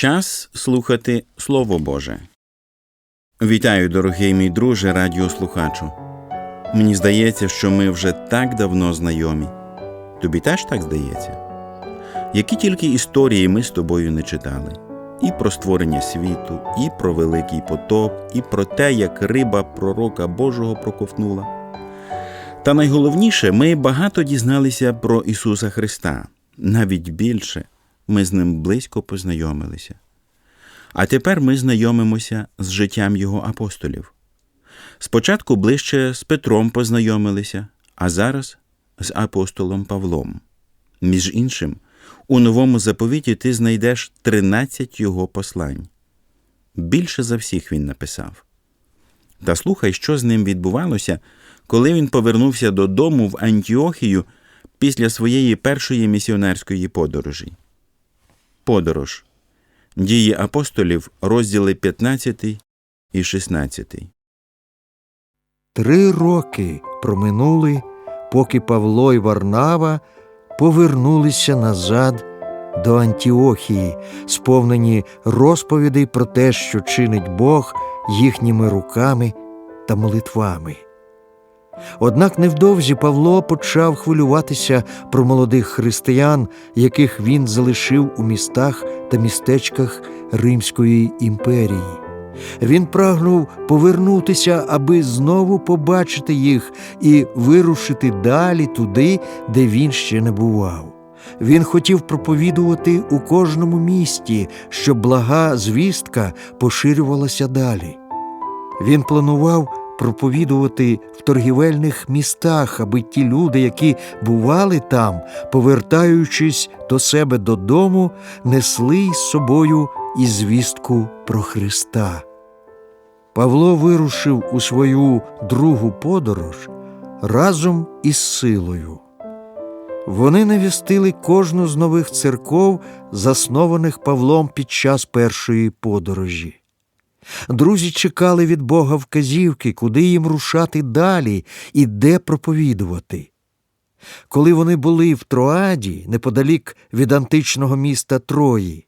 Час слухати Слово Боже. Вітаю, дорогий мій друже, радіослухачу. Мені здається, що ми вже так давно знайомі. Тобі теж так здається? Які тільки історії ми з тобою не читали і про створення світу, і про великий потоп, і про те, як риба пророка Божого проковтнула. Та найголовніше, ми багато дізналися про Ісуса Христа, навіть більше ми з ним близько познайомилися. А тепер ми знайомимося з життям його апостолів. Спочатку ближче з Петром познайомилися, а зараз з апостолом Павлом. Між іншим, у новому заповіті ти знайдеш 13 його послань. Більше за всіх він написав. Та слухай, що з ним відбувалося, коли він повернувся додому в Антіохію після своєї першої місіонерської подорожі. Подорож. Дії апостолів, розділи 15 і 16. Три роки проминули, поки Павло і Варнава повернулися назад до Антіохії, сповнені розповідей про те, що чинить Бог їхніми руками та молитвами. Однак невдовзі Павло почав хвилюватися про молодих християн, яких він залишив у містах та містечках Римської імперії. Він прагнув повернутися, аби знову побачити їх і вирушити далі туди, де він ще не бував. Він хотів проповідувати у кожному місті, щоб блага звістка поширювалася далі. Він планував проповідувати в торгівельних містах, аби ті люди, які бували там, повертаючись до себе додому, несли із собою і звістку про Христа. Павло вирушив у свою другу подорож разом із силою. Вони навістили кожну з нових церков, заснованих Павлом під час першої подорожі. Друзі чекали від Бога вказівки, куди їм рушати далі і де проповідувати. Коли вони були в Троаді, неподалік від античного міста Трої,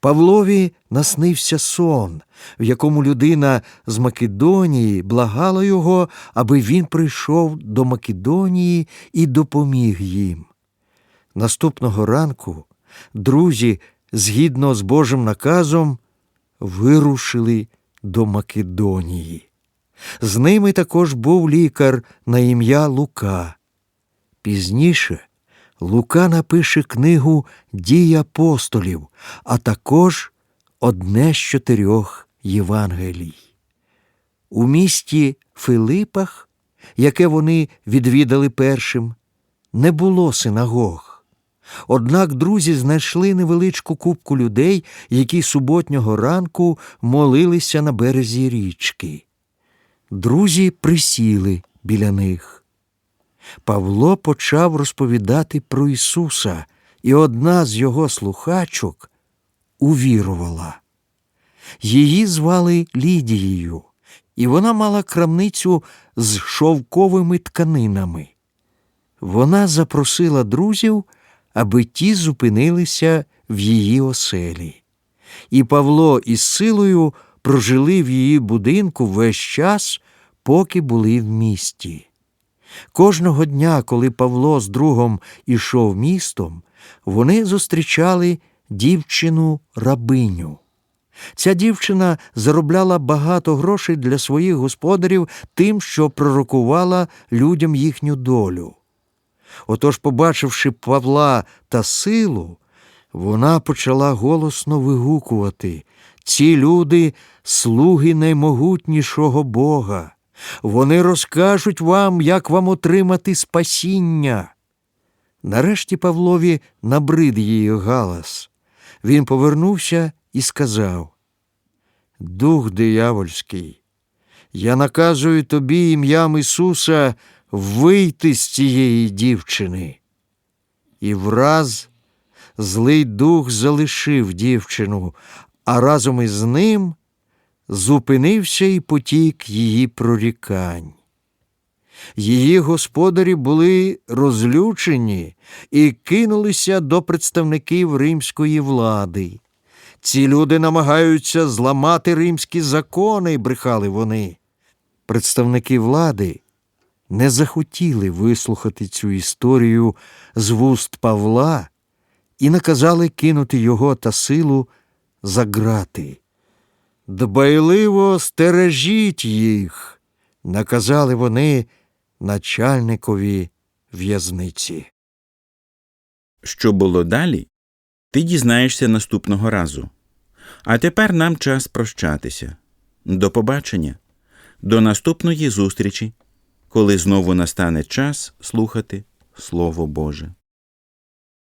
Павлові наснився сон, в якому людина з Македонії благала його, аби він прийшов до Македонії і допоміг їм. Наступного ранку друзі, згідно з Божим наказом, вирушили до Македонії. З ними також був лікар на ім'я Лука. Пізніше Лука напише книгу Дій апостолів, а також одне з чотирьох Євангелій. У місті Филипах, яке вони відвідали першим, не було синагог. Однак друзі знайшли невеличку купку людей, які суботнього ранку молилися на березі річки. Друзі присіли біля них. Павло почав розповідати про Ісуса, і одна з його слухачок увірувала. Її звали Лідією, і вона мала крамницю з шовковими тканинами. Вона запросила друзів, аби ті зупинилися в її оселі. І Павло із силою прожили в її будинку весь час, поки були в місті. Кожного дня, коли Павло з другом ішов містом, вони зустрічали дівчину рабиню. Ця дівчина заробляла багато грошей для своїх господарів тим, що пророкувала людям їхню долю. Отож, побачивши Павла та силу, вона почала голосно вигукувати ці люди слуги наймогутнішого Бога. Вони розкажуть вам, як вам отримати спасіння. Нарешті Павлові набрид її галас. Він повернувся і сказав Дух диявольський, я наказую тобі ім'ям Ісуса вийти з цієї дівчини. І враз злий дух залишив дівчину, а разом із ним зупинився і потік її прорікань. Її господарі були розлючені і кинулися до представників римської влади. Ці люди намагаються зламати римські закони, брехали вони. Представники влади не захотіли вислухати цю історію з вуст Павла і наказали кинути його та силу за грати. Дбайливо стережіть їх, наказали вони начальникові в'язниці. Що було далі, ти дізнаєшся наступного разу. А тепер нам час прощатися. До побачення, до наступної зустрічі, коли знову настане час слухати Слово Боже.